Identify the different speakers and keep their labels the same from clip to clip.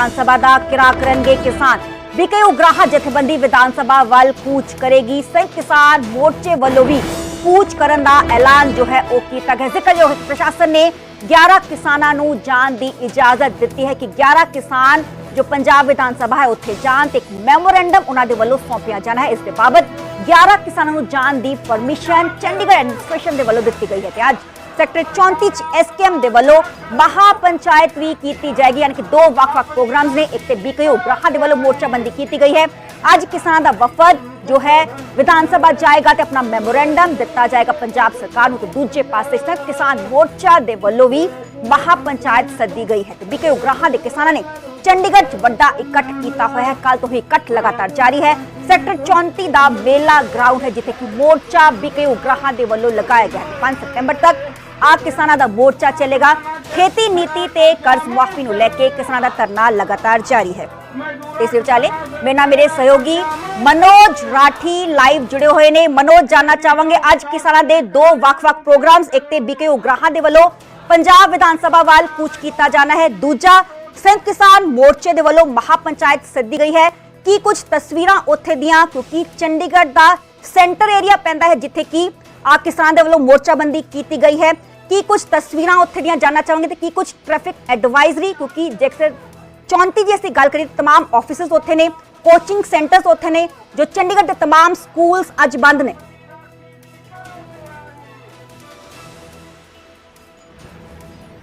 Speaker 1: ਵਿਧਾਨ ਸਭਾ ਦਾ ਕਿਰਾ ਕਰਨਗੇ ਕਿਸਾਨ। ਵਿਕੇ ਉਗਰਾਹਾ ਜਥੇਬੰਦੀ ਵਿਧਾਨ ਸਭਾ ਵੱਲ ਕੂਚ ਕਰੇਗੀ। ਸੰਯੁਕਤ ਕਿਸਾਨ ਮੋਰਚੇ ਵੱਲੋਂ ਵੀ ਕੂਚ ਕਰਨ ਦਾ ਐਲਾਨ ਜੋ ਹੈ ਉਹ ਕੀਤਾ ਗਿਆ। ਜ਼ਿਕਰ ਪ੍ਰਸ਼ਾਸਨ ਨੇ 11 ਕਿਸਾਨਾਂ ਨੂੰ ਜਾਣ ਦੀ ਇਜਾਜ਼ਤ ਦਿੱਤੀ ਹੈ ਕਿ 11 ਕਿਸਾਨ ਜੋ ਪੰਜਾਬ ਵਿਧਾਨ ਸਭਾ ਹੈ ਉੱਥੇ ਜਾਣ ਤੇ ਇੱਕ ਮੈਮੋਰੈਂਡਮ ਉਹਨਾਂ ਦੇ ਵੱਲੋਂ ਸੌਂਪਿਆ ਜਾਣਾ ਹੈ। ਇਸ ਦੇ ਬਾਬਤ 11 ਕਿਸਾਨਾਂ ਨੂੰ ਜਾਣ ਦੀ ਪਰਮਿਸ਼ਨ ਚੰਡੀਗੜ੍ਹ ਐਡਮਿਨਿਸਟ੍ਰੇਸ਼ਨ ਦੇ ਵੱਲੋਂ ਦਿੱਤੀ ਗਈ ਹੈ ਤੇ ਅੱਜ ਸੈਕਟਰ 34 ਚ ਐਸਕੇਐਮ ਦੇ ਵੱਲੋਂ ਮਹਾ ਪੰਚਾਇਤ ਵੀ ਕੀਤੀ ਜਾਏਗੀ ਯਾਨੀ ਕਿ ਦੋ ਵੱਖ-ਵੱਖ ਪ੍ਰੋਗਰਾਮਸ ਨੇ ਇੱਕ ਤੇ ਬੀਕਯੂ ਉਗਰਾਹਾਂ ਦੇ ਵੱਲੋਂ ਮੋਰਚਾਬੰਦੀ ਕੀਤੀ ਗਈ ਹੈ ਅੱਜ ਕਿਸਾਨਾਂ ਦਾ ਵਫਦ ਜੋ ਹੈ ਵਿਧਾਨ ਸਭਾ ਜਾਏਗਾ ਤੇ ਆਪਣਾ ਮੈਮੋਰੈਂਡਮ ਦਿੱਤਾ ਜਾਏਗਾ ਪੰਜਾਬ ਸਰਕਾਰ ਨੂੰ ਤੇ ਦੂਜੇ ਪਾਸੇ ਸੰਯੁਕਤ ਕਿਸਾਨ ਮੋਰਚਾ ਦੇ ਵੱਲੋਂ ਵੀ ਮਹਾ ਪੰਚਾਇਤ ਸੱਦੀ ਗਈ ਹੈ ਤੇ ਬੀਕਯੂ ਉਗਰਾਹਾਂ ਦੇ ਕਿਸਾਨਾਂ ਨੇ ਚੰਡੀਗੜ੍ਹ 'ਚ ਵੱਡਾ ਇਕੱਠ ਕੀਤਾ ਹੋਇਆ ਹੈ ਕੱਲ ਤੋਂ ਹੀ ਇਕੱਠ ਲਗਾਤਾਰ ਜਾਰੀ ਹੈ ਸੈਕਟਰ 34 ਦਾ ਮੇਲਾ ਗਰਾਊਂਡ ਹੈ ਜਿੱਥੇ ਕਿ ਮੋਰਚਾ ਬੀਕਯੂ ਉਗਰਾਹਾਂ ਦੇ ਵੱਲੋਂ ਲਗਾਇਆ ਗਿਆ ਹੈ 5 ਸਤੰਬਰ ਤੱਕ ਆ ਕਿਸਾਨਾਂ ਦਾ ਮੋਰਚਾ ਚੱਲੇਗਾ। ਖੇਤੀ ਨੀਤੀ ਤੇ ਕਰਜ਼ ਮੁਆਫੀ ਨੂੰ ਲੈ ਕੇ ਕਿਸਾਨਾਂ ਦਾ ਧਰਨਾ ਲਗਾਤਾਰ ਜਾਰੀ ਹੈ। ਇਸ ਵਿਚਾਲੇ ਮੇਰੇ ਨਾਲ ਮੇਰੇ ਸਹਿਯੋਗੀ ਮਨੋਜ ਰਾਠੀ ਲਾਈਵ ਜੁੜੇ ਹੋਏ ਨੇ। ਮਨੋਜ, ਜਾਨਣਾ ਚਾਹਾਂਗੇ ਅੱਜ ਕਿਸਾਨਾਂ ਦੇ ਦੋ ਵੱਖ-ਵੱਖ ਪ੍ਰੋਗਰਾਮਸ, ਇੱਕ ਤੇ ਬੀਕੇ ਉਗਰਾਹਾਂ ਦੇ ਵੱਲੋਂ ਪੰਜਾਬ ਵਿਧਾਨ ਸਭਾ ਵੱਲ ਕੂਚ ਕੀਤਾ ਜਾਣਾ ਹੈ। ਦੂਜਾ, ਸੰਯੁਕਤ ਕਿਸਾਨ ਮੋਰਚੇ ਦੇ ਵੱਲੋਂ ਮਹਾ ਪੰਚਾਇਤ ਸੱਦੀ ਗਈ ਹੈ। ਕੀ ਕੁਝ ਤਸਵੀਰਾਂ ਉੱਥੇ ਦੀਆਂ? ਕਿਉਂਕਿ ਚੰਡੀਗੜ੍ਹ ਦਾ ਸੈਂਟਰ ਏਰੀਆ ਪੈਂਦਾ ਹੈ, ਜਿੱਥੇ ਕਿ ਆ ਕਿਸਾਨਾਂ ਦੇ ਵੱਲੋਂ ਮੋਰਚਾਬੰਦੀ ਕੀਤੀ ਗਈ ਹੈ। ਕੀ ਕੁਝ ਤਸਵੀਰਾਂ ਉੱਥੇ ਦੀਆਂ ਜਾਨਣਾ ਚਾਹਾਂਗੇ ਤੇ ਕੀ ਕੁਝ ਟ੍ਰੈਫਿਕ ਐਡਵਾਈਜ਼ਰੀ ਕਿਉਂਕਿ ਜੇਕਰ 34 ਦੀ ਅਸੀਂ ਗੱਲ ਕਰੀਏ ਤਾਂ तमाम ਆਫਿਸਸ ਉੱਥੇ ਨੇ ਕੋਚਿੰਗ ਸੈਂਟਰਸ ਉੱਥੇ ਨੇ ਜੋ ਚੰਡੀਗੜ੍ਹ ਦੇ तमाम ਸਕੂਲਸ ਅੱਜ ਬੰਦ ਨੇ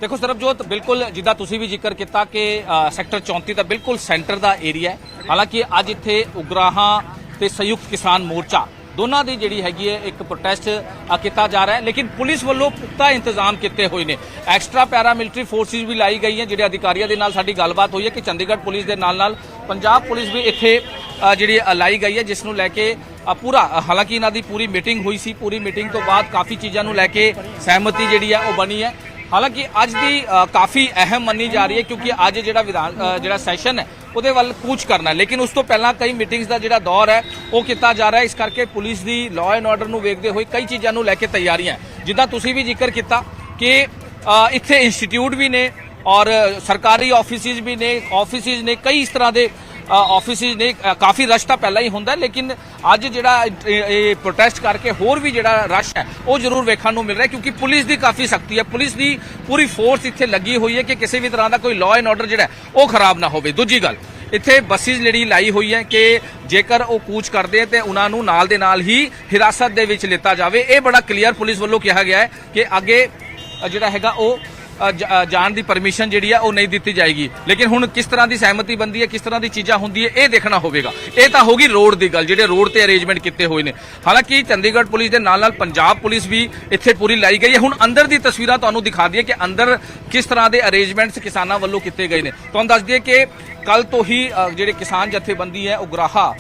Speaker 2: ਦੇਖੋ ਸਰਬਜੋਤ ਬਿਲਕੁਲ ਜਿੱਦਾਂ ਤੁਸੀਂ ਵੀ ਜ਼ਿਕਰ ਕੀਤਾ ਕਿ ਅ, ਸੈਕਟਰ 34 ਦਾ ਬਿਲਕੁਲ ਸੈਂਟਰ ਦਾ ਏਰੀਆ ਹੈ ਹਾਲਾਂਕਿ ਅੱਜ ਇੱਥੇ ਉਗਰਾਹਾਂ ਤੇ ਸੰਯੁਕਤ ਕਿਸਾਨ ਮੋਰਚਾ ਦੋਨਾਂ ਦੀ ਜਿਹੜੀ ਹੈਗੀ ਹੈ ਇੱਕ ਪ੍ਰੋਟੈਸਟ ਕੀਤਾ ਜਾ ਰਿਹਾ ਹੈ। ਲੇਕਿਨ ਪੁਲਿਸ ਵੱਲੋਂ ਪੁਖਤਾ ਇੰਤਜ਼ਾਮ ਕੀਤੇ ਹੋਏ ਨੇ। ਐਕਸਟਰਾ ਪੈਰਾ ਮਿਲਟਰੀ ਫੋਰਸਿਸ ਵੀ ਲਾਈ ਗਈ ਹੈ, ਜਿਹੜੇ ਅਧਿਕਾਰੀਆਂ ਦੇ ਨਾਲ ਸਾਡੀ ਗੱਲਬਾਤ ਹੋਈ ਹੈ ਕਿ ਚੰਡੀਗੜ੍ਹ ਪੁਲਿਸ ਦੇ ਨਾਲ ਨਾਲ ਪੰਜਾਬ ਪੁਲਿਸ ਵੀ ਇੱਥੇ ਜਿਹੜੀ ਲਾਈ ਗਈ ਹੈ, ਜਿਸ ਨੂੰ ਲੈ ਕੇ ਪੂਰਾ ਹਾਲਾਂਕਿ ਇਹਨਾਂ ਦੀ ਪੂਰੀ ਮੀਟਿੰਗ ਹੋਈ ਸੀ। ਪੂਰੀ ਮੀਟਿੰਗ ਤੋਂ ਬਾਅਦ ਕਾਫੀ ਚੀਜ਼ਾਂ ਨੂੰ ਲੈ ਕੇ ਸਹਿਮਤੀ ਜਿਹੜੀ ਹੈ ਉਹ ਬਣੀ ਹੈ। ਹਾਲਾਂਕਿ ਅੱਜ ਦੀ ਕਾਫੀ ਅਹਿਮ ਮੰਨੀ ਜਾ ਰਹੀ ਹੈ ਕਿਉਂਕਿ ਅੱਜ ਜਿਹੜਾ ਵਿਧਾਨ ਜਿਹੜਾ ਸੈਸ਼ਨ ਹੈ ਉਹਦੇ ਵੱਲ ਕੂਚ ਕਰਨਾ। ਲੇਕਿਨ ਉਸ ਤੋਂ ਪਹਿਲਾਂ ਕਈ ਮੀਟਿੰਗਸ ਦਾ ਜਿਹੜਾ ਦੌਰ ਹੈ, ਉਹ ਕੀਤਾ ਜਾ ਰਿਹਾ ਇਸ ਕਰਕੇ ਪੁਲਿਸ ਦੀ ਲਾਅ ਐਂਡ ਆਰਡਰ ਨੂੰ ਵੇਖਦੇ ਹੋਏ ਕਈ ਚੀਜ਼ਾਂ ਨੂੰ ਲੈ ਕੇ ਤਿਆਰੀਆਂ ਜਿੱਦਾਂ ਤੁਸੀਂ ਵੀ ਜ਼ਿਕਰ ਕੀਤਾ ਕਿ ਇੱਥੇ ਇੰਸਟੀਚਿਊਟ ਵੀ ਨੇ ਔਰ ਸਰਕਾਰੀ ਆਫਿਸਿਸ ਵੀ ਨੇ ਆਫਿਸਿਸ ਨੇ ਕਈ ਇਸ ਤਰ੍ਹਾਂ ਦੇ ਆਫਿਸਿਸ ਨੇ ਕਾਫੀ ਰਸ਼ ਤਾਂ ਪਹਿਲਾਂ ਹੀ ਹੁੰਦਾ, ਲੇਕਿਨ ਅੱਜ ਜਿਹੜਾ ਇਹ- ਪ੍ਰੋਟੈਸਟ ਕਰਕੇ ਹੋਰ ਵੀ ਜਿਹੜਾ ਰਸ਼ ਹੈ, ਉਹ ਜ਼ਰੂਰ ਵੇਖਣ ਨੂੰ ਮਿਲ ਰਿਹਾ, ਕਿਉਂਕਿ ਪੁਲਿਸ ਦੀ ਕਾਫੀ ਸਖਤੀ ਹੈ। ਪੁਲਿਸ ਦੀ ਪੂਰੀ ਫੋਰਸ ਇੱਥੇ ਲੱਗੀ ਹੋਈ ਹੈ ਕਿ ਕਿਸੇ ਵੀ ਤਰ੍ਹਾਂ ਦਾ ਕੋਈ ਲਾਅ ਐਂਡ ਆਰਡਰ ਜਿਹੜਾ ਉਹ ਖਰਾਬ ਨਾ ਹੋਵੇ। ਦੂਜੀ ਗੱਲ, ਇੱਥੇ ਬੱਸਿਸ ਜਿਹੜੀ ਲਾਈ ਹੋਈ ਹੈ ਕਿ ਜੇਕਰ ਉਹ ਕੂਚ ਕਰਦੇ ਆ ਤੇ ਉਹਨਾਂ ਨੂੰ ਨਾਲ ਦੇ ਨਾਲ ਹੀ ਹਿਰਾਸਤ ਦੇ ਵਿੱਚ ਲਿੱਤਾ ਜਾਵੇ, ਇਹ ਬੜਾ ਕਲੀਅਰ ਪੁਲਿਸ ਵੱਲੋਂ ਕਿਹਾ ਗਿਆ ਹੈ ਕਿ ਅੱਗੇ ਜਿਹੜਾ ਹੈਗਾ ਉਹ ਜਾਣ ਦੀ ਪਰਮਿਸ਼ਨ ਜਿਹੜੀ ਆ ਉਹ ਨਹੀਂ ਦਿੱਤੀ ਜਾਏਗੀ। ਲੇਕਿਨ ਹੁਣ ਕਿਸ ਤਰ੍ਹਾਂ ਦੀ ਸਹਿਮਤੀ ਬੰਦੀ ਹੈ, ਕਿਸ ਤਰ੍ਹਾਂ ਦੀ ਚੀਜ਼ਾਂ ਹੁੰਦੀ ਹੈ, ਇਹ ਦੇਖਣਾ ਹੋਵੇਗਾ। ਇਹ ਤਾਂ ਹੋਗੀ ਰੋਡ ਦੀ ਗੱਲ, ਜਿਹੜੇ ਰੋਡ ਤੇ ਅਰੇਂਜਮੈਂਟ ਕੀਤੇ ਹੋਏ ਨੇ। ਹਾਲਾਂਕਿ ਚੰਡੀਗੜ੍ਹ ਪੁਲਿਸ ਦੇ ਨਾਲ ਨਾਲ ਪੰਜਾਬ ਪੁਲਿਸ ਵੀ ਇੱਥੇ ਪੂਰੀ ਲਾਈ ਗਈ ਹੈ। ਹੁਣ ਅੰਦਰ ਦੀ ਤਸਵੀਰਾਂ ਤੁਹਾਨੂੰ ਦਿਖਾ ਦਈਏ ਕਿ ਅੰਦਰ ਕਿਸ ਤਰ੍ਹਾਂ ਦੇ ਅਰੇਂਜਮੈਂਟਸ ਕਿਸਾਨਾਂ ਵੱਲੋਂ ਕੀਤੇ ਗਏ ਨੇ। ਤੁਹਾਨੂੰ ਦੱਸ ਦਈਏ ਕਿ ਕੱਲ ਤੋਂ ਹੀ ਜਿਹੜੇ ਕਿਸਾਨ ਜਥੇਬੰਦੀ ਹੈ, ਉਗਰਾਹਾ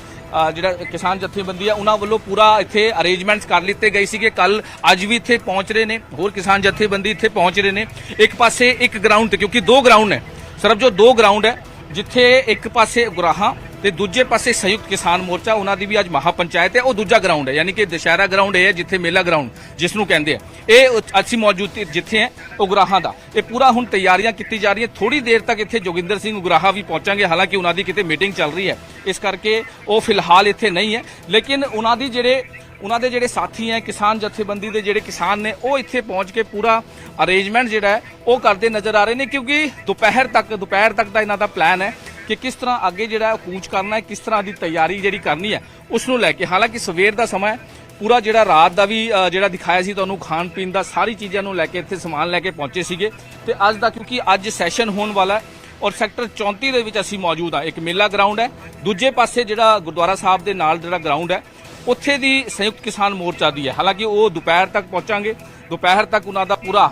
Speaker 2: ਜਿਹੜਾ ਕਿਸਾਨ ਜਥੇਬੰਦੀ ਆ, ਉਹਨਾਂ ਵੱਲੋਂ ਪੂਰਾ ਇੱਥੇ ਅਰੇਂਜਮੈਂਟਸ ਕਰ ਲਿੱਤੇ ਗਏ ਸੀਗੇ। ਕੱਲ ਅੱਜ ਵੀ ਇੱਥੇ ਪਹੁੰਚ ਰਹੇ ਨੇ। ਹੋਰ ਕਿਸਾਨ ਜਥੇਬੰਦੀ ਇੱਥੇ ਪਹੁੰਚ ਰਹੇ ਨੇ। ਇੱਕ ਪਾਸੇ ਇੱਕ ਗਰਾਊਂਡ ਤੇ, ਕਿਉਂਕਿ ਦੋ ਗਰਾਊਂਡ ਨੇ। ਸਿਰਫ ਜੋ ਦੋ ਗਰਾਊਂਡ ਹੈ, ਜਿੱਥੇ ਇੱਕ ਪਾਸੇ ਗੁਰਾਹਾਂ ਤੇ ਦੂਜੇ ਪਾਸੇ ਸੰਯੁਕਤ ਕਿਸਾਨ ਮੋਰਚਾ, ਉਹਨਾਂ ਦੀ ਵੀ ਅੱਜ ਮਹਾ ਪੰਚਾਇਤ ਹੈ, ਉਹ ਦੂਜਾ ਗਰਾਊਂਡ ਹੈ, ਯਾਨੀ ਕਿ ਦੁਸ਼ਹਿਰਾ ਗਰਾਊਂਡ ਇਹ ਹੈ ਜਿੱਥੇ ਮੇਲਾ ਗਰਾਊਂਡ ਜਿਸ ਨੂੰ ਕਹਿੰਦੇ ਆ। ਇਹ ਅਸੀਂ ਮੌਜੂਦ ਜਿੱਥੇ ਹੈ, ਉਗਰਾਹਾਂ ਦਾ। ਇਹ ਪੂਰਾ ਹੁਣ ਤਿਆਰੀਆਂ ਕੀਤੀ ਜਾ ਰਹੀਆਂ ਥੋੜੀ ਦੇਰ ਤੱਕ ਇੱਥੇ ਜੋਗਿੰਦਰ ਸਿੰਘ ਉਗਰਾਹਾ ਵੀ ਪਹੁੰਚਾਂਗੇ, ਹਾਲਾਂਕਿ ਉਹਨਾਂ ਦੀ ਕਿਤੇ ਮੀਟਿੰਗ ਚੱਲ ਰਹੀ ਹੈ। ਇਸ ਕਰਕੇ ਉਹ ਫਿਲਹਾਲ ਇੱਥੇ ਨਹੀਂ ਹੈ, ਲੇਕਿਨ ਉਹਨਾਂ ਦੀ ਜਿਹੜੇ, ਉਹਨਾਂ ਦੇ ਜਿਹੜੇ ਸਾਥੀ ਹੈ, ਕਿਸਾਨ ਜਥੇਬੰਦੀ ਦੇ ਜਿਹੜੇ ਕਿਸਾਨ ਨੇ, ਉਹ ਇੱਥੇ ਪਹੁੰਚ ਕੇ ਪੂਰਾ ਅਰੇਂਜਮੈਂਟ ਜਿਹੜਾ ਹੈ, ਉਹ ਕਰਦੇ ਨਜ਼ਰ ਆ ਰਹੇ ਨੇ, ਕਿਉਂਕਿ ਦੁਪਹਿਰ ਤੱਕ ਦੁਪਹਿਰ ਤੱਕ ਦਾ ਇਹਨਾਂ ਦਾ ਪਲਾਨ ਹੈ। ਕਿ ਕਿਸ ਤਰ੍ਹਾਂ ਅੱਗੇ ਜਿਹੜਾ ਹੈ ਕੂਚ ਕਰਨਾ ਹੈ, ਕਿਸ ਤਰ੍ਹਾਂ ਦੀ ਤਿਆਰੀ ਜਿਹੜੀ ਕਰਨੀ ਹੈ ਉਸ ਨੂੰ ਲੈ ਕੇ। ਹਾਲਾਂਕਿ ਸਵੇਰ ਦਾ ਸਮਾਂ ਹੈ, ਪੂਰਾ ਜਿਹੜਾ ਰਾਤ ਦਾ ਵੀ ਜਿਹੜਾ ਦਿਖਾਇਆ ਸੀ ਤੁਹਾਨੂੰ, ਖਾਣ ਪੀਣ ਦਾ, ਸਾਰੀ ਚੀਜ਼ਾਂ ਨੂੰ ਲੈ ਕੇ ਇੱਥੇ ਸਮਾਨ ਲੈ ਕੇ ਪਹੁੰਚੇ ਸੀਗੇ। ਤੇ ਅੱਜ ਦਾ ਕਿਉਂਕਿ ਅੱਜ ਸੈਸ਼ਨ ਹੋਣ ਵਾਲਾ ਹੈ ਔਰ ਸੈਕਟਰ 34 ਦੇ ਵਿੱਚ ਅਸੀਂ ਮੌਜੂਦ ਆ ਇੱਕ ਮੇਲਾ ਗਰਾਊਂਡ ਹੈ, ਦੂਜੇ ਪਾਸੇ ਜਿਹੜਾ ਗੁਰਦੁਆਰਾ ਸਾਹਿਬ ਦੇ ਨਾਲ ਜਿਹੜਾ ਗਰਾਊਂਡ ਹੈ, ਉੱਥੇ ਦੀ ਸੰਯੁਕਤ ਕਿਸਾਨ ਮੋਰਚਾ ਦੀ ਹੈ। ਹਾਲਾਂਕਿ ਉਹ ਦੁਪਹਿਰ ਤੱਕ ਪਹੁੰਚਾਂਗੇ। ਦੁਪਹਿਰ ਤੱਕ ਉਹਨਾਂ ਦਾ ਪੂਰਾ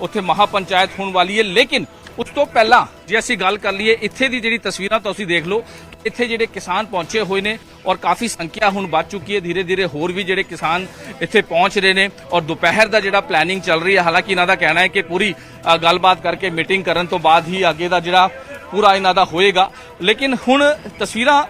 Speaker 2: ਉੱਥੇ ਮਹਾ ਪੰਚਾਇਤ ਹੋਣ ਵਾਲੀ ਹੈ, ਲੇਕਿਨ ਉਸ ਤੋਂ ਪਹਿਲਾਂ ਜੇ ਅਸੀਂ ਗੱਲ ਕਰ ਲਈਏ ਇੱਥੇ ਦੀ ਜਿਹੜੀ ਤਸਵੀਰਾਂ ਤੁਸੀਂ ਦੇਖ ਲਓ, ਇੱਥੇ ਜਿਹੜੇ ਕਿਸਾਨ ਪਹੁੰਚੇ ਹੋਏ ਨੇ ਔਰ ਕਾਫੀ ਸੰਖਿਆ ਹੁਣ ਵੱਧ ਚੁੱਕੀ ਹੈ। ਧੀਰੇ ਧੀਰੇ ਹੋਰ ਵੀ ਜਿਹੜੇ ਕਿਸਾਨ ਇੱਥੇ ਪਹੁੰਚ ਰਹੇ ਨੇ ਔਰ ਦੁਪਹਿਰ ਦਾ ਜਿਹੜਾ ਪਲੈਨਿੰਗ ਚੱਲ ਰਹੀ ਹੈ, ਹਾਲਾਂਕਿ ਇਹਨਾਂ ਦਾ ਕਹਿਣਾ ਹੈ ਕਿ ਪੂਰੀ ਗੱਲਬਾਤ ਕਰਕੇ ਮੀਟਿੰਗ ਕਰਨ ਤੋਂ ਬਾਅਦ ਹੀ ਅੱਗੇ ਦਾ ਜਿਹੜਾ ਪੂਰਾ ਇਹਨਾਂ ਦਾ ਹੋਏਗਾ। ਲੇਕਿਨ ਹੁਣ ਤਸਵੀਰਾਂ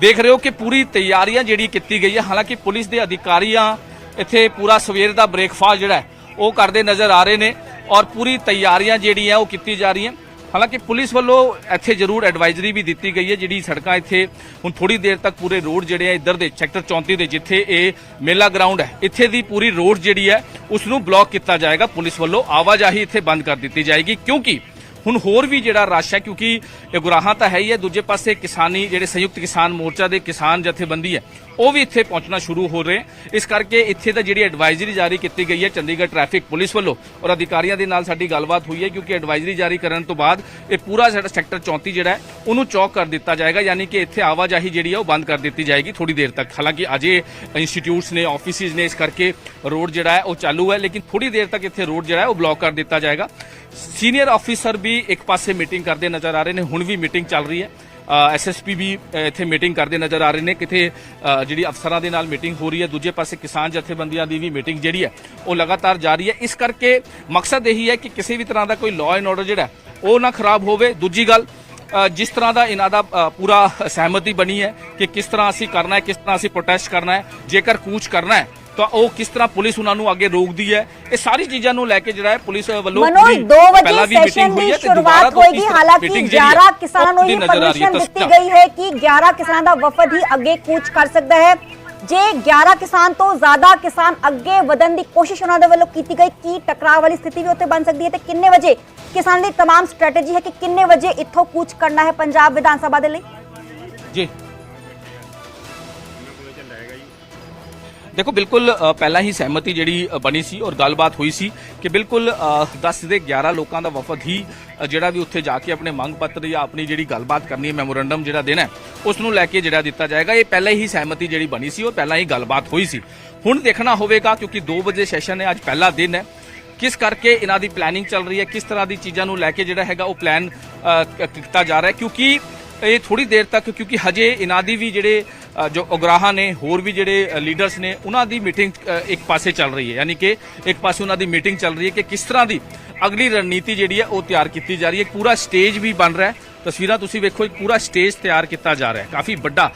Speaker 2: ਦੇਖ ਰਹੇ ਹੋ ਕਿ ਪੂਰੀ ਤਿਆਰੀਆਂ ਜਿਹੜੀ ਕੀਤੀ ਗਈ ਹੈ, ਹਾਲਾਂਕਿ ਪੁਲਿਸ ਦੇ ਅਧਿਕਾਰੀਆਂ ਇੱਥੇ ਪੂਰਾ ਸਵੇਰ ਦਾ ਬ੍ਰੇਕਫਾਸਟ ਜਿਹੜਾ ਉਹ ਕਰਦੇ ਨਜ਼ਰ ਆ ਰਹੇ ਨੇ। ਔਰ ਪੂਰੀ ਤਿਆਰੀਆਂ ਜਿਹੜੀਆਂ ਉਹ ਕੀਤੀ ਜਾ ਰਹੀਆਂ। ਹਾਲਾਂਕਿ ਪੁਲਿਸ ਵੱਲੋਂ ਇੱਥੇ ਜ਼ਰੂਰ ਐਡਵਾਈਜ਼ਰੀ ਵੀ ਦਿੱਤੀ ਗਈ ਹੈ, ਜਿਹੜੀ ਸੜਕਾਂ ਇੱਥੇ ਹੁਣ ਥੋੜੀ ਦੇਰ ਤੱਕ ਪੂਰੇ ਰੋਡ ਜਿਹੜੇ ਆ, ਇੱਧਰ ਦੇ ਸੈਕਟਰ 34 ਦੇ ਜਿੱਥੇ ਇਹ ਮੇਲਾ ਗਰਾਊਂਡ ਹੈ, ਇੱਥੇ ਦੀ ਪੂਰੀ ਰੋਡ ਜਿਹੜੀ ਹੈ ਉਸ ਨੂੰ ਬਲੌਕ ਕੀਤਾ ਜਾਏਗਾ। ਪੁਲਿਸ ਵੱਲੋਂ ਆਵਾਜਾਈ ਇੱਥੇ ਬੰਦ ਕਰ ਦਿੱਤੀ ਜਾਏਗੀ, ਕਿਉਂਕਿ ਹੁਣ ਹੋਰ ਵੀ ਜਿਹੜਾ ਰਸ਼ ਹੈ, ਕਿਉਂਕਿ ਇਹ ਗੁਰਾਹਾਂ ਤਾਂ ਹੈ ਹੀ ਹੈ। ਦੂਜੇ ਪਾਸੇ ਕਿਸਾਨੀ, ਜਿਹੜੇ ਸੰਯੁਕਤ ਕਿਸਾਨ ਮੋਰਚਾ ਦੇ ਕਿਸਾਨ ਜਥੇਬੰਦੀ ਹੈ ਉਹ ਵੀ ਇੱਥੇ ਪਹੁੰਚਣਾ ਸ਼ੁਰੂ ਹੋ ਰਹੇ ਇਸ ਕਰਕੇ ਇੱਥੇ ਤਾਂ ਜਿਹੜੀ ਐਡਵਾਈਜ਼ਰੀ ਜਾਰੀ ਕੀਤੀ ਗਈ ਹੈ ਚੰਡੀਗੜ੍ਹ ਟ੍ਰੈਫਿਕ ਪੁਲਿਸ ਵੱਲੋਂ ਔਰ ਅਧਿਕਾਰੀਆਂ ਦੇ ਨਾਲ ਸਾਡੀ ਗੱਲਬਾਤ ਹੋਈ ਹੈ ਕਿਉਂਕਿ ਐਡਵਾਈਜ਼ਰੀ ਜਾਰੀ ਕਰਨ ਤੋਂ ਬਾਅਦ ਇਹ ਪੂਰਾ ਸਾਡਾ ਸੈਕਟਰ 34 ਜਿਹੜਾ ਹੈ, ਉਹਨੂੰ ਚੌਕ ਕਰ ਦਿੱਤਾ ਜਾਏਗਾ, ਯਾਨੀ ਕਿ ਇੱਥੇ ਆਵਾਜਾਈ ਜਿਹੜੀ ਹੈ ਉਹ ਬੰਦ ਕਰ ਦਿੱਤੀ ਜਾਏਗੀ ਥੋੜੀ ਦੇਰ ਤੱਕ। ਹਾਲਾਂਕਿ ਅਜੇ ਇੰਸਟੀਟਿਊਟਸ ਨੇ ਆਫਿਸਿਸ ਨੇ ਇਸ ਕਰਕੇ ਰੋਡ ਜਿਹੜਾ ਹੈ ਉਹ ਚਾਲੂ ਹੈ, ਲੇਕਿਨ ਥੋੜੀ ਦੇਰ ਤੱਕ ਇੱਥੇ ਰੋਡ ਜਿਹੜਾ ਹੈ ਉਹ ਬਲੌਕ ਕਰ ਦਿੱਤਾ ਜਾਏਗਾ। ਸੀਨੀਅਰ ਆਫੀਸਰ ਵੀ ਇੱਕ ਪਾਸੇ ਮੀਟਿੰਗ ਕਰਦੇ ਨਜ਼ਰ ਆ ਰਹੇ ਨੇ, ਹੁਣ ਵੀ ਮੀਟਿੰਗ ਚੱਲ ਰਹੀ ਹੈ। ਐਸਐਸਪੀ ਵੀ ਇੱਥੇ ਮੀਟਿੰਗ ਕਰਦੇ ਨਜ਼ਰ ਆ ਰਹੇ ਨੇ। ਕਿਤੇ ਜਿਹੜੀ ਅਫਸਰਾਂ ਦੇ ਨਾਲ ਮੀਟਿੰਗ ਹੋ ਰਹੀ ਹੈ, ਦੂਜੇ ਪਾਸੇ ਕਿਸਾਨ ਜਥੇਬੰਦੀਆਂ ਦੀ ਵੀ ਮੀਟਿੰਗ ਜਿਹੜੀ ਹੈ, ਉਹ ਲਗਾਤਾਰ ਜਾਰੀ ਹੈ। ਇਸ ਕਰਕੇ ਮਕਸਦ ਇਹੀ ਹੈ ਕਿ ਕਿਸੇ ਵੀ ਤਰ੍ਹਾਂ ਦਾ ਕੋਈ ਲਾਅ ਐਂਡ ਆਰਡਰ ਜਿਹੜਾ ਉਹ ਨਾ ਖਰਾਬ ਹੋਵੇ। ਦੂਜੀ ਗੱਲ ਜਿਸ ਤਰ੍ਹਾਂ ਦਾ ਇਹਨਾਂ ਦਾ ਪੂਰਾ ਸਹਿਮਤੀ ਬਣੀ ਹੈ ਕਿ ਕਿਸ ਤਰ੍ਹਾਂ ਅਸੀਂ ਕਰਨਾ ਹੈ, ਕਿਸ ਤਰ੍ਹਾਂ ਅਸੀਂ ਪ੍ਰੋਟੈਸਟ ਕਰਨਾ ਹੈ, ਜੇਕਰ ਕੂਚ ਕਰਨਾ ਹੈ ਤਾਂ ਉਹ ਕਿਸ ਤਰ੍ਹਾਂ ਪੁਲਿਸ ਉਹਨਾਂ ਨੂੰ ਅੱਗੇ ਰੋਕਦੀ ਹੈ ਇਹ ਸਾਰੀ ਚੀਜ਼ਾਂ ਨੂੰ ਲੈ ਕੇ ਜਿਹੜਾ ਹੈ ਪੁਲਿਸ ਵੱਲੋਂ
Speaker 1: ਮਨੋਜ
Speaker 2: ਪੂਰੀ
Speaker 1: 2
Speaker 2: ਪਹਿਲਾਂ
Speaker 1: ਵਜੇ
Speaker 2: ਵੀ
Speaker 1: ਸੈਸ਼ਨ
Speaker 2: meeting ਹੋਈ
Speaker 1: ਦੀ
Speaker 2: ਹੈ ਤੇ ਦੁਬਾਰਾ
Speaker 1: ਸ਼ੁਰੂਆਤ
Speaker 2: ਤੋਂ
Speaker 1: ਹੋਏਗੀ
Speaker 2: ਇਸ
Speaker 1: ਹਾਲਾਂਕਿ
Speaker 2: meeting ਜਿਹੜੀ ਹੈ,
Speaker 1: 11 ਕਿਸਾਨਾਂ ਨੂੰ
Speaker 2: ਉਹ
Speaker 1: ਇਹ
Speaker 2: ਨਜ਼ਰ ਆ ਰਹੀ ਹੈ।
Speaker 1: ਪਰਮਿਸ਼ਨ
Speaker 2: ਤਾਂ
Speaker 1: ਦਿੱਤੀ ਗਈ ਹੈ ਕਿ 11 ਕਿਸਾਨਾਂ ਦਾ ਵਫਦ ਹੀ ਅੱਗੇ ਕੂਚ ਕਰ ਸਕਦਾ ਹੈ ਜੇ 11 ਕਿਸਾਨ ਤੋਂ ਜ਼ਿਆਦਾ ਕਿਸਾਨ ਅੱਗੇ ਵਧਣ ਦੀ ਕੋਸ਼ਿਸ਼ ਉਹਨਾਂ ਦੇ ਵੱਲੋਂ ਕੀਤੀ ਗਈ ਕੀ ਟਕਰਾਅ ਵਾਲੀ ਸਥਿਤੀ ਵੀ ਉੱਥੇ ਬਣ ਸਕਦੀ ਹੈ ਤੇ ਕਿੰਨੇ ਵਜੇ ਕਿਸਾਨ ਦੀ तमाम ਸਟ੍ਰੈਟੇਜੀ ਹੈ ਕਿ ਕਿੰਨੇ ਵਜੇ ਇੱਥੋਂ ਕੂਚ ਕਰਨਾ ਹੈ ਪੰਜਾਬ ਵਿਧਾਨ ਸਭਾ ਦੇ ਲਈ
Speaker 2: ਜੀ ਦੇਖੋ, ਬਿਲਕੁਲ ਪਹਿਲਾਂ ਹੀ ਸਹਿਮਤੀ ਜਿਹੜੀ ਬਣੀ ਸੀ ਔਰ ਗੱਲਬਾਤ ਹੋਈ ਸੀ ਕਿ ਬਿਲਕੁਲ 10 ਦੇ 11 ਲੋਕਾਂ ਦਾ ਵਫਦ ਹੀ ਜਿਹੜਾ ਵੀ ਉੱਥੇ ਜਾ ਕੇ ਆਪਣੇ ਮੰਗ ਪੱਤਰ ਜਾਂ ਆਪਣੀ ਜਿਹੜੀ ਗੱਲਬਾਤ ਕਰਨੀ ਹੈ ਮੈਮੋਰੰਡਮ ਜਿਹੜਾ ਦੇਣਾ ਉਸ ਨੂੰ ਲੈ ਕੇ ਜਿਹੜਾ ਦਿੱਤਾ ਜਾਏਗਾ। ਇਹ ਪਹਿਲਾਂ ਹੀ ਸਹਿਮਤੀ ਜਿਹੜੀ ਬਣੀ ਸੀ ਔਰ ਪਹਿਲਾਂ ਹੀ ਗੱਲਬਾਤ ਹੋਈ ਸੀ। ਹੁਣ ਦੇਖਣਾ ਹੋਵੇਗਾ, ਕਿਉਂਕਿ 2 ਵਜੇ ਸੈਸ਼ਨ ਹੈ, ਅੱਜ ਪਹਿਲਾ ਦਿਨ ਹੈ। ਕਿਸ ਕਰਕੇ ਇਹਨਾਂ ਦੀ ਪਲੈਨਿੰਗ ਚੱਲ ਰਹੀ ਹੈ, ਕਿਸ ਤਰ੍ਹਾਂ ਦੀ ਚੀਜ਼ਾਂ ਨੂੰ ਲੈ ਕੇ ਜਿਹੜਾ ਹੈਗਾ ਉਹ ਪਲਾਨ ਕੀਤਾ ਜਾ ਰਿਹਾ ਹੈ, ਕਿਉਂਕਿ ਇਹ ਥੋੜੀ ਦੇਰ ਤੱਕ ਕਿਉਂਕਿ ਹਜੇ ਇਹਨਾਂ ਦੀ ਵੀ ਜਿਹੜੇ ਜੋ ਉਗਰਾਹਾਂ ਨੇ, ਹੋਰ ਵੀ ਜਿਹੜੇ ਲੀਡਰਸ ਨੇ, ਉਹਨਾਂ ਦੀ ਮੀਟਿੰਗ ਇੱਕ ਪਾਸੇ ਚੱਲ ਰਹੀ ਹੈ। ਯਾਨੀ ਕਿ ਇੱਕ ਪਾਸੇ ਉਹਨਾਂ ਦੀ ਮੀਟਿੰਗ ਚੱਲ ਰਹੀ ਹੈ ਕਿ ਕਿਸ ਤਰ੍ਹਾਂ ਦੀ ਅਗਲੀ ਰਣਨੀਤੀ ਜਿਹੜੀ ਹੈ ਉਹ ਤਿਆਰ ਕੀਤੀ ਜਾ ਰਹੀ ਹੈ। ਪੂਰਾ ਸਟੇਜ ਵੀ ਬਣ ਰਿਹਾ ਹੈ। ਤਸਵੀਰਾਂ ਤੁਸੀਂ ਵੇਖੋ, ਇੱਕ ਪੂਰਾ ਸਟੇਜ ਤਿਆਰ ਕੀਤਾ ਜਾ ਰਿਹਾ ਹੈ। ਕਾਫੀ ਵੱਡਾ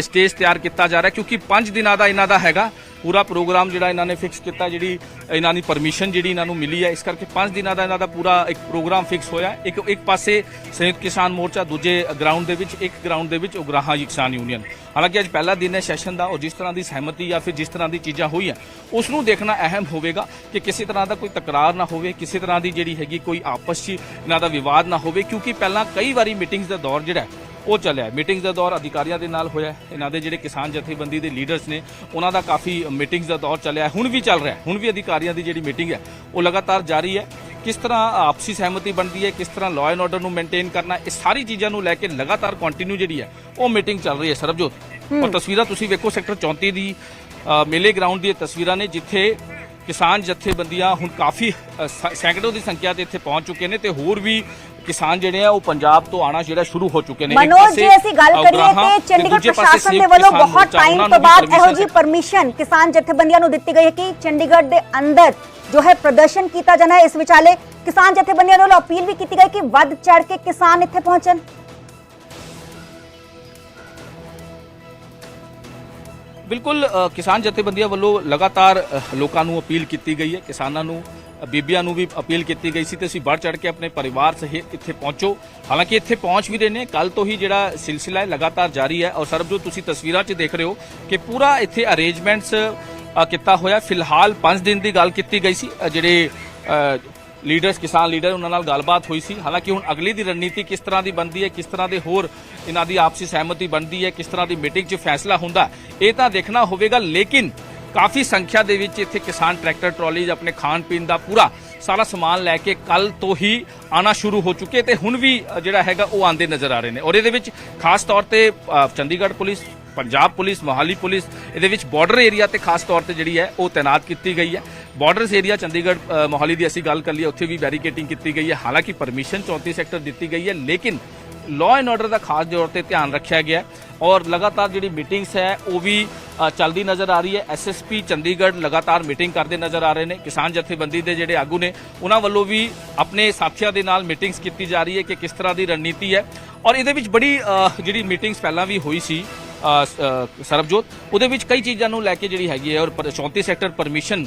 Speaker 2: ਸਟੇਜ ਤਿਆਰ ਕੀਤਾ ਜਾ ਰਿਹਾ ਕਿਉਂਕਿ 5 ਦਿਨਾਂ ਦਾ ਇਹਨਾਂ ਦਾ ਹੈਗਾ। ਪੂਰਾ ਪ੍ਰੋਗਰਾਮ ਜਿਹੜਾ ਇਹਨਾਂ ਨੇ ਫਿਕਸ ਕੀਤਾ, ਜਿਹੜੀ ਇਹਨਾਂ ਦੀ ਪਰਮਿਸ਼ਨ ਜਿਹੜੀ ਇਹਨਾਂ ਨੂੰ ਮਿਲੀ ਹੈ, ਇਸ ਕਰਕੇ 5 ਦਿਨਾਂ ਦਾ ਇਹਨਾਂ ਦਾ ਪੂਰਾ ਇੱਕ ਪ੍ਰੋਗਰਾਮ ਫਿਕਸ ਹੋਇਆ ਇੱਕ ਇੱਕ ਪਾਸੇ ਸੰਯੁਕਤ ਕਿਸਾਨ ਮੋਰਚਾ, ਦੂਜੇ ਗਰਾਊਂਡ ਦੇ ਵਿੱਚ, ਇੱਕ ਗਰਾਊਂਡ ਦੇ ਵਿੱਚ ਉਗਰਾਹਾਂ ਕਿਸਾਨ ਯੂਨੀਅਨ ਹਾਲਾਂਕਿ ਅੱਜ ਪਹਿਲਾ ਦਿਨ ਹੈ ਸੈਸ਼ਨ ਦਾ, ਔਰ ਜਿਸ ਤਰ੍ਹਾਂ ਦੀ ਸਹਿਮਤੀ ਜਾਂ ਫਿਰ ਜਿਸ ਤਰ੍ਹਾਂ ਦੀ ਚੀਜ਼ਾਂ ਹੋਈਆਂ ਉਸ ਨੂੰ ਦੇਖਣਾ ਅਹਿਮ ਹੋਵੇਗਾ ਕਿ ਕਿਸੇ ਤਰ੍ਹਾਂ ਦਾ ਕੋਈ ਤਕਰਾਰ ਨਾ ਹੋਵੇ, ਕਿਸੇ ਤਰ੍ਹਾਂ ਦੀ ਜਿਹੜੀ ਹੈਗੀ ਕੋਈ ਆਪਸ 'ਚ ਇਹਨਾਂ ਦਾ ਵਿਵਾਦ ਨਾ ਹੋਵੇ, ਕਿਉਂਕਿ ਪਹਿਲਾਂ ਕਈ ਵਾਰੀ ਮੀਟਿੰਗਸ ਦਾ ਦੌਰ ਜਿਹੜਾ ਉਹ ਚੱਲਿਆ ਮੀਟਿੰਗਸ ਦਾ ਦੌਰ ਅਧਿਕਾਰੀਆਂ ਦੇ ਨਾਲ ਹੋਇਆ। ਇਹਨਾਂ ਦੇ ਜਿਹੜੇ ਕਿਸਾਨ ਜਥੇਬੰਦੀ ਦੇ ਲੀਡਰਸ ਨੇ ਉਹਨਾਂ ਦਾ ਕਾਫੀ ਮੀਟਿੰਗਸ ਦਾ ਦੌਰ ਚੱਲਿਆ। ਹੁਣ ਵੀ ਚੱਲ ਰਿਹਾ। ਹੁਣ ਵੀ ਅਧਿਕਾਰੀਆਂ ਦੀ ਜਿਹੜੀ ਮੀਟਿੰਗ ਹੈ ਉਹ ਲਗਾਤਾਰ ਜਾਰੀ ਹੈ ਕਿਸ ਤਰ੍ਹਾਂ ਆਪਸੀ ਸਹਿਮਤੀ ਬਣਦੀ ਹੈ ਕਿਸ ਤਰ੍ਹਾਂ ਲਾਅ ਐਂਡ ਆਰਡਰ ਨੂੰ ਮੇਨਟੇਨ ਕਰਨਾ ਇਹ ਸਾਰੀ ਚੀਜ਼ਾਂ ਨੂੰ ਲੈ ਕੇ ਲਗਾਤਾਰ ਕੰਟੀਨਿਊ ਜਿਹੜੀ ਹੈ ਉਹ ਮੀਟਿੰਗ ਚੱਲ ਰਹੀ ਹੈ ਸਰਬਜੋਤ ਔਰ ਤਸਵੀਰਾਂ ਤੁਸੀਂ ਵੇਖੋ ਸੈਕਟਰ 34 ਦੀ ਮੇਲੇ ਗਰਾਊਂਡ ਦੀਆਂ ਤਸਵੀਰਾਂ ਨੇ ਜਿੱਥੇ ਕਿਸਾਨ ਜਥੇਬੰਦੀਆਂ ਹੁਣ ਕਾਫੀ ਸੈਂਕੜੋ ਦੀ ਸੰਖਿਆ ਤੇ ਇੱਥੇ ਪਹੁੰਚ ਚੁੱਕੇ ਨੇ ਤੇ ਹੋਰ ਵੀ ਕਿਸਾਨ ਜਿਹੜੇ ਆ ਉਹ ਪੰਜਾਬ ਤੋਂ ਆਣਾ ਜਿਹੜਾ ਸ਼ੁਰੂ ਹੋ ਚੁੱਕੇ ਨੇ।
Speaker 1: ਮਨੋਜ ਜੇ ਅਸੀਂ ਗੱਲ ਕਰੀਏ ਤੇ ਚੰਡੀਗੜ੍ਹ ਪ੍ਰਸ਼ਾਸਨ ਦੇ ਵੱਲੋਂ ਬਹੁਤ ਟਾਈਮ ਤੋਂ ਬਾਅਦ ਇਹੋ ਜੀ ਪਰਮਿਸ਼ਨ ਕਿਸਾਨ ਜਥੇਬੰਦੀਆਂ ਨੂੰ ਦਿੱਤੀ ਗਈ ਹੈ ਕਿ ਚੰਡੀਗੜ੍ਹ ਦੇ ਅੰਦਰ ਜੋ ਹੈ ਪ੍ਰਦਰਸ਼ਨ ਕੀਤਾ ਜਾਣਾ ਹੈ। ਇਸ ਵਿਚਾਲੇ ਕਿਸਾਨ ਜਥੇਬੰਦੀਆਂ ਵੱਲੋਂ ਅਪੀਲ ਵੀ ਕੀਤੀ ਗਈ ਕਿ ਵੱਧ ਚੜ ਕੇ ਕਿਸਾਨ ਇੱਥੇ ਪਹੁੰਚਣ।
Speaker 2: ਬਿਲਕੁਲ ਕਿਸਾਨ ਜਥੇਬੰਦੀਆਂ ਵੱਲੋਂ ਲਗਾਤਾਰ ਲੋਕਾਂ ਨੂੰ ਅਪੀਲ ਕੀਤੀ ਗਈ ਹੈ। ਕਿਸਾਨਾਂ ਨੂੰ ਬੀਬੀਆਂ ਨੂੰ ਵੀ ਅਪੀਲ ਕੀਤੀ ਗਈ ਸੀ ਤੇ ਅਸੀਂ ਵੱਧ ਚੜ ਕੇ ਆਪਣੇ ਪਰਿਵਾਰ ਸਹਿਤ ਇੱਥੇ ਪਹੁੰਚੋ। ਹਾਲਾਂਕਿ ਇੱਥੇ ਪਹੁੰਚ ਵੀ ਰਹੇ ਨੇ। ਕੱਲ ਤੋਂ ਹੀ ਜਿਹੜਾ ਸਿਲਸਿਲਾ ਹੈ, ਲਗਾਤਾਰ ਜਾਰੀ ਹੈ। ਔਰ ਸਰਬਜੋਤ, ਤੁਸੀਂ ਤਸਵੀਰਾਂ 'ਚ ਦੇਖ ਰਹੇ ਹੋ ਕਿ ਪੂਰਾ ਇੱਥੇ ਅਰੇਂਜਮੈਂਟਸ ਕੀਤਾ ਹੋਇਆ। ਫਿਲਹਾਲ 5 ਦਿਨ ਦੀ ਗੱਲ ਕੀਤੀ ਗਈ ਸੀ। ਜਿਹੜੇ ਲੀਡਰਸ, ਕਿਸਾਨ ਲੀਡਰ ਉਹਨਾਂ ਨਾਲ ਗੱਲਬਾਤ ਹੋਈ ਸੀ। ਹਾਲਾਂਕਿ ਹੁਣ ਅਗਲੀ ਦੀ ਰਣਨੀਤੀ ਕਿਸ ਤਰ੍ਹਾਂ ਦੀ ਬਣਦੀ ਹੈ, ਕਿਸ ਤਰ੍ਹਾਂ ਦੇ ਹੋਰ ਇਹਨਾਂ ਦੀ ਆਪਸੀ ਸਹਿਮਤੀ ਬਣਦੀ ਹੈ, ਕਿਸ ਤਰ੍ਹਾਂ ਦੀ ਮੀਟਿੰਗ 'ਚ ਫੈਸਲਾ ਹੁੰਦਾ, ਇਹ ਤਾਂ ਦੇਖਣਾ ਹੋਵੇਗਾ। ਲੇਕਿਨ ਕਾਫੀ ਸੰਖਿਆ ਦੇ ਵਿੱਚ ਇੱਥੇ ਕਿਸਾਨ ਟਰੈਕਟਰ, ਟਰਾਲੀਜ਼, ਆਪਣੇ ਖਾਣ ਪੀਣ ਦਾ ਪੂਰਾ ਸਾਰਾ ਸਮਾਨ ਲੈ ਕੇ ਕੱਲ ਤੋਂ ਹੀ ਆਣਾ ਸ਼ੁਰੂ ਹੋ ਚੁੱਕੇ ਤੇ ਹੁਣ ਵੀ ਜਿਹੜਾ ਹੈਗਾ ਉਹ ਆਂਦੇ ਨਜ਼ਰ ਆ ਰਹੇ ਨੇ। ਔਰ ਇਹਦੇ ਵਿੱਚ ਖਾਸ ਤੌਰ ਤੇ Chandigarh police, Punjab police, Mohali police, ਇਹਦੇ ਵਿੱਚ ਬਾਰਡਰ ਏਰੀਆ ਤੇ ਖਾਸ ਤੌਰ ਤੇ ਜਿਹੜੀ ਹੈ ਉਹ ਤਾਇਨਾਤ ਕੀਤੀ ਗਈ ਹੈ। ਬਾਰਡਰਸ ਏਰੀਆ ਚੰਡੀਗੜ੍ਹ ਮੋਹਾਲੀ ਦੀ ਅਸੀਂ ਗੱਲ ਕਰ ਲਈਏ, ਉੱਥੇ ਵੀ ਬੈਰੀਕੇਟਿੰਗ ਕੀਤੀ ਗਈ ਹੈ। ਹਾਲਾਂਕਿ ਪਰਮਿਸ਼ਨ 34 ਸੈਕਟਰ ਦਿੱਤੀ ਗਈ ਹੈ, ਲੇਕਿਨ ਲਾਅ ਐਂਡ ਆਰਡਰ ਦਾ ਖਾਸ ਤੌਰ ਤੇ ਧਿਆਨ ਰੱਖਿਆ ਗਿਆ ਔਰ ਲਗਾਤਾਰ ਜਿਹੜੀ ਮੀਟਿੰਗਸ ਹੈ, ਉਹ ਵੀ ਚੱਲਦੀ ਨਜ਼ਰ ਆ ਰਹੀ ਹੈ। ਐਸਐਸਪੀ ਚੰਡੀਗੜ੍ਹ ਲਗਾਤਾਰ ਮੀਟਿੰਗ ਕਰਦੇ ਨਜ਼ਰ ਆ ਰਹੇ ਨੇ। ਕਿਸਾਨ ਜਥੇਬੰਦੀ ਦੇ ਜਿਹੜੇ ਆਗੂ ਨੇ, ਉਹਨਾਂ ਵੱਲੋਂ ਵੀ ਆਪਣੇ ਸਾਥੀਆਂ ਦੇ ਨਾਲ ਮੀਟਿੰਗਸ ਕੀਤੀ ਜਾ ਰਹੀ ਹੈ ਕਿ ਕਿਸ ਤਰ੍ਹਾਂ ਦੀ ਰਣਨੀਤੀ ਹੈ। ਔਰ ਇਹਦੇ ਵਿੱਚ ਬੜੀ ਜਿਹੜੀ ਮੀਟਿੰਗਸ ਪਹਿਲਾਂ ਵੀ ਹੋਈ ਸੀ ਸਰਬਜੋਤ, ਉਹਦੇ ਵਿੱਚ ਕਈ ਚੀਜ਼ਾਂ ਨੂੰ ਲੈ ਕੇ ਜਿਹੜੀ ਹੈਗੀ ਹੈ ਔਰ ਪਰ- 34 ਸੈਕਟਰ ਪਰਮਿਸ਼ਨ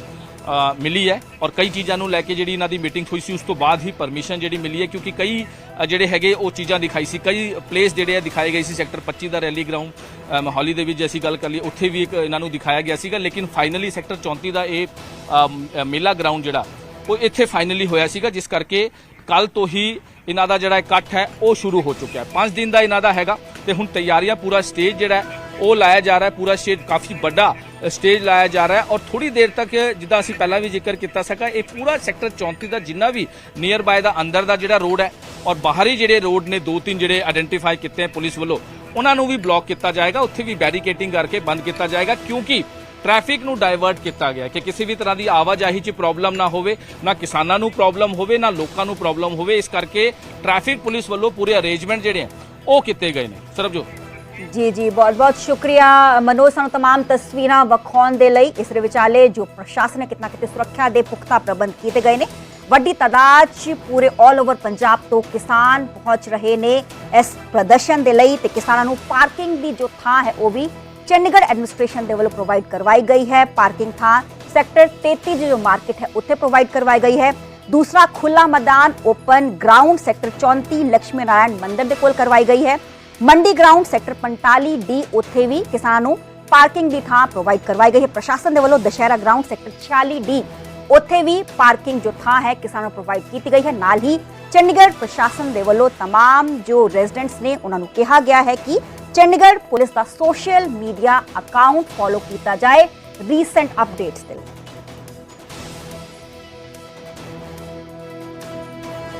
Speaker 2: ਮਿਲੀ ਹੈ ਔਰ ਕਈ ਚੀਜ਼ਾਂ ਨੂੰ ਲੈ ਕੇ ਜਿਹੜੀ ਇਹਨਾਂ ਦੀ ਮੀਟਿੰਗ ਹੋਈ ਸੀ, ਉਸ ਤੋਂ ਬਾਅਦ ਹੀ ਪਰਮਿਸ਼ਨ ਜਿਹੜੀ ਮਿਲੀ ਹੈ ਕਿਉਂਕਿ ਕਈ ਜਿਹੜੇ ਹੈਗੇ ਉਹ ਚੀਜ਼ਾਂ ਦਿਖਾਈ ਸੀ। ਕਈ ਪਲੇਸ ਜਿਹੜੇ ਆ ਦਿਖਾਏ ਗਏ ਸੀ ਸੈਕਟਰ 25 ਦਾ ਰੈਲੀ ਗਰਾਊਂਡ ਮੋਹਾਲੀ ਦੇ ਵਿੱਚ ਜੇ ਅਸੀਂ ਗੱਲ ਕਰ ਲਈ ਉੱਥੇ ਵੀ ਇੱਕ ਇਹਨਾਂ ਨੂੰ ਦਿਖਾਇਆ ਗਿਆ ਸੀਗਾ। ਲੇਕਿਨ ਫਾਈਨਲੀ ਸੈਕਟਰ 34 ਦਾ ਇਹ ਮੇਲਾ ਗਰਾਊਂਡ ਜਿਹੜਾ, ਉਹ ਇੱਥੇ ਫਾਈਨਲੀ ਹੋਇਆ ਸੀਗਾ, ਜਿਸ ਕਰਕੇ ਕੱਲ ਤੋਂ ਹੀ ਇਹਨਾਂ ਦਾ ਜਿਹੜਾ ਇਕੱਠ ਹੈ, ਉਹ ਸ਼ੁਰੂ ਹੋ ਚੁੱਕਿਆ ਹੈ। 5 ਦਿਨ ਦਾ ਇਹਨਾਂ ਦਾ ਹੈਗਾ ਤੇ ਹੁਣ ਤਿਆਰੀਆਂ ਪੂਰਾ ਸਟੇਜ ਜਿਹੜਾ ਉਹ ਲਾਇਆ ਜਾ ਰਿਹਾ ਹੈ। ਪੂਰਾ ਸਟੇਜ ਕਾਫੀ ਵੱਡਾ ਸਟੇਜ ਲਾਇਆ ਜਾ ਰਿਹਾ ਔਰ ਥੋੜੀ ਦੇਰ ਤੱਕ ਜਿੱਦਾਂ ਅਸੀਂ ਪਹਿਲਾਂ ਵੀ ਜ਼ਿਕਰ ਕੀਤਾ ਸਕਾ ਇਹ ਪੂਰਾ ਸੈਕਟਰ 34 ਦਾ ਜਿੰਨਾ ਵੀ ਨੀਅਰ ਬਾਏ ਦਾ ਅੰਦਰ ਦਾ ਜਿਹੜਾ ਰੋਡ ਹੈ ਔਰ ਬਾਹਰੀ ਜਿਹੜੇ ਰੋਡ ਨੇ, ਦੋ ਤਿੰਨ ਜਿਹੜੇ ਆਇਡੈਂਟੀਫਾਈ ਕੀਤੇ ਹੈ ਪੁਲਿਸ ਵੱਲੋਂ, ਉਹਨਾਂ ਨੂੰ ਵੀ ਬਲੌਕ ਕੀਤਾ ਜਾਏਗਾ, ਉੱਥੇ ਵੀ ਬੈਰੀਕੇਟਿੰਗ ਕਰਕੇ ਬੰਦ ਕੀਤਾ ਜਾਏਗਾ ਕਿਉਂਕਿ ਟ੍ਰੈਫਿਕ ਨੂੰ ਡਾਇਵਰਟ ਕੀਤਾ ਗਿਆ ਕਿ ਕਿਸੇ ਵੀ ਤਰ੍ਹਾਂ ਦੀ ਆਵਾਜਾਈ 'ਚ ਪ੍ਰੋਬਲਮ ਨਾ ਹੋਵੇ, ਨਾ ਕਿਸਾਨਾਂ ਨੂੰ ਪ੍ਰੋਬਲਮ ਹੋਵੇ, ਨਾ ਲੋਕਾਂ ਨੂੰ ਪ੍ਰੋਬਲਮ ਹੋਵੇ। ਇਸ ਕਰਕੇ ਟ੍ਰੈਫਿਕ ਪੁਲਿਸ ਵੱਲੋਂ ਪੂਰੇ ਅਰੇਂਜਮੈਂਟ ਜਿਹੜੇ ਆ ਉਹ ਕੀਤੇ ਗਏ ਨੇ। ਸਰਬਜੋਤ।
Speaker 1: ਜੀ ਜੀ ਬਹੁਤ-ਬਹੁਤ ਸ਼ੁਕਰੀਆ। ਮਨੋਜ, ਸਾਨੂੰ तमाम ਤਸਵੀਰਾਂ ਵਖਾਉਣ ਦੇ ਲਈ ਇਸ ਦੇ ਵਿਚਾਲੇ ਜੋ ਪ੍ਰਸ਼ਾਸਨ ਨੇ ਕਿਤਨਾ ਕਿਤੇ ਸੁਰੱਖਿਆ ਦੇ ਪੁਖਤਾ ਪ੍ਰਬੰਧ ਕੀਤੇ ਗਏ ਨੇ, ਵੱਡੀ ਤਦਾਦ 'ਚ ਪੂਰੇ 올 ਓਵਰ ਪੰਜਾਬ ਤੋਂ ਕਿਸਾਨ ਪਹੁੰਚ ਰਹੇ ਨੇ ਇਸ ਪ੍ਰਦਰਸ਼ਨ ਦੇ ਲਈ ਤੇ ਕਿਸਾਨਾਂ ਨੂੰ ਪਾਰਕਿੰਗ ਦੀ ਜੋ ਥਾਂ ਹੈ ਉਹ ਵੀ ਚੰਡੀਗੜ੍ਹ ਐਡਮਿਨਿਸਟ੍ਰੇਸ਼ਨ ਦੇ ਵੱਲੋਂ ਪ੍ਰੋਵਾਈਡ ਕਰਵਾਈ ਗਈ ਹੈ। ਪਾਰਕਿੰਗ ਥਾਂ ਸੈਕਟਰ 33 ਜੋ ਮਾਰਕੀਟ ਹੈ, ਉੱਥੇ ਪ੍ਰੋਵਾਈਡ ਕਰਵਾਈ ਗਈ ਹੈ। ਦੂਸਰਾ ਖੁੱਲਾ ਮੈਦਾਨ open ground sector 34 Lakshmi Narayan ਮੰਦਿਰ ਦੇ ਕੋਲ ਕਰਵਾਈ ਗਈ ਹੈ। ਮੰਡੀ ਗਰਾਊਂਡ ਸੈਕਟਰ 45 ਡੀ ਉੱਥੇ ਵੀ ਕਿਸਾਨਾਂ ਨੂੰ ਪਾਰਕਿੰਗ ਦੀ ਥਾਂ ਪ੍ਰੋਵਾਈਡ ਕਰਵਾਈ ਗਈ ਹੈ ਪ੍ਰਸ਼ਾਸਨ ਦੇ ਵੱਲੋਂ ਦੁਸ਼ਹਿਰਾ ਗਰਾਊਂਡ ਸੈਕਟਰ 46 ਡੀ ਉੱਥੇ ਵੀ ਪਾਰਕਿੰਗ ਜੋ ਥਾਂ ਹੈ ਕਿਸਾਨਾਂ ਨੂੰ ਪ੍ਰੋਵਾਈਡ ਕੀਤੀ ਗਈ ਹੈ ਨਾਲ ਹੀ ਚੰਡੀਗੜ੍ਹ ਪ੍ਰਸ਼ਾਸਨ ਦੇ ਵੱਲੋਂ तमाम ਜੋ ਰੈਜ਼ੀਡੈਂਟਸ ਨੇ ਉਹਨਾਂ ਨੂੰ ਕਿਹਾ ਗਿਆ ਹੈ ਕਿ ਚੰਡੀਗੜ੍ਹ ਪੁਲਿਸ ਦਾ ਸੋਸ਼ਲ ਮੀਡੀਆ ਅਕਾਊਂਟ ਫੋਲੋ ਕੀਤਾ ਜਾਏ ਰੀਸੈਂਟ ਅਪਡੇਟਸ ਦੇ ਲਈ